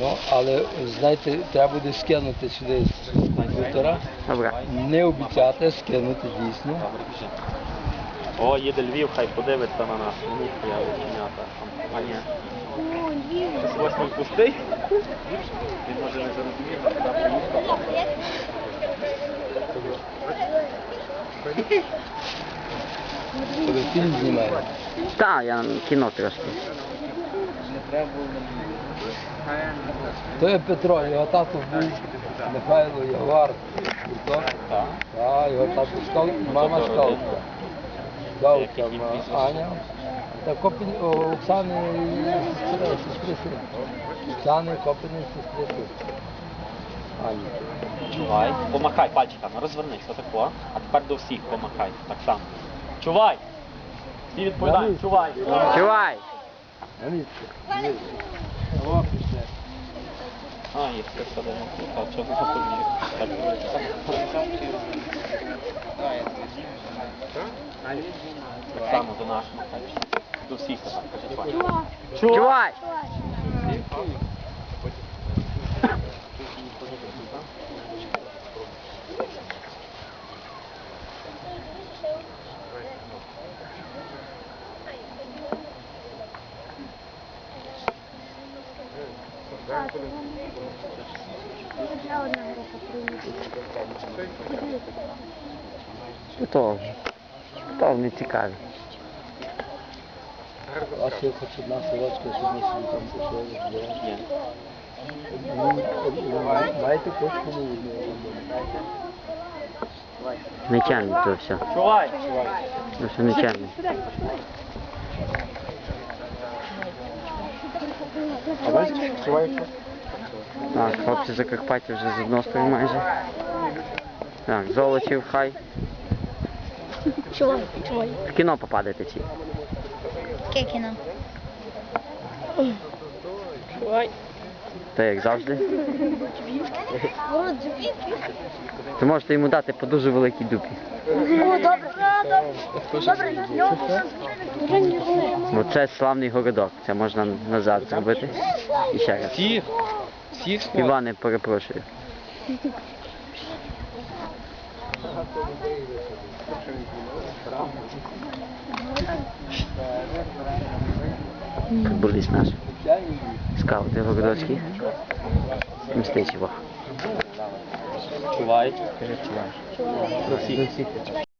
Ну, але знаєте, треба буде скинути сюди з комп'ютера, не обіцяти, скинути дійсно. О, їде Львів, хай подивиться на нас. Ніхто я оченята. А ні. Львів. Восьмий пустий? Він може не зрозуміти. Фільм знімає. Так, я кіно трошки. То є Петро, його тато був Михайло Ягуар. Так. Його тато скаут, мама. Скаутка ма- Аня. Та Копін, Оксани сестри. Оксани, Копіни, сестри. Ані. Чувай. Помахай пальчиками, розвернись, отако. А тепер до всіх помахай, так само. Чувай! Всі відповідають, чувай! Чувай! А, є все садимо. Так, що за тобі? Так, Так само до нас махай. До всіх тепер, кажи чувай. Чувай! То, то не цікаві. Вас є хоч одна сорочка, щоб ми собі там пішли. Маєте кошку на? Нечайний то все. Чувай! Ну все нечайний. Так, хлопці Закарпаття вже з одного майже. Так, золочів хай. Чувай, чувай. В кіно попадете всі. Яке кіно? То як завжди. То можете йому дати по дуже великій дупі. Бо це славний городок. Це можна назад зробити. І ще раз. Всіх, всіх Іване, перепрошую. Футболіст наш. Скаути городоцький. Мстить його. Чувай. Чувай.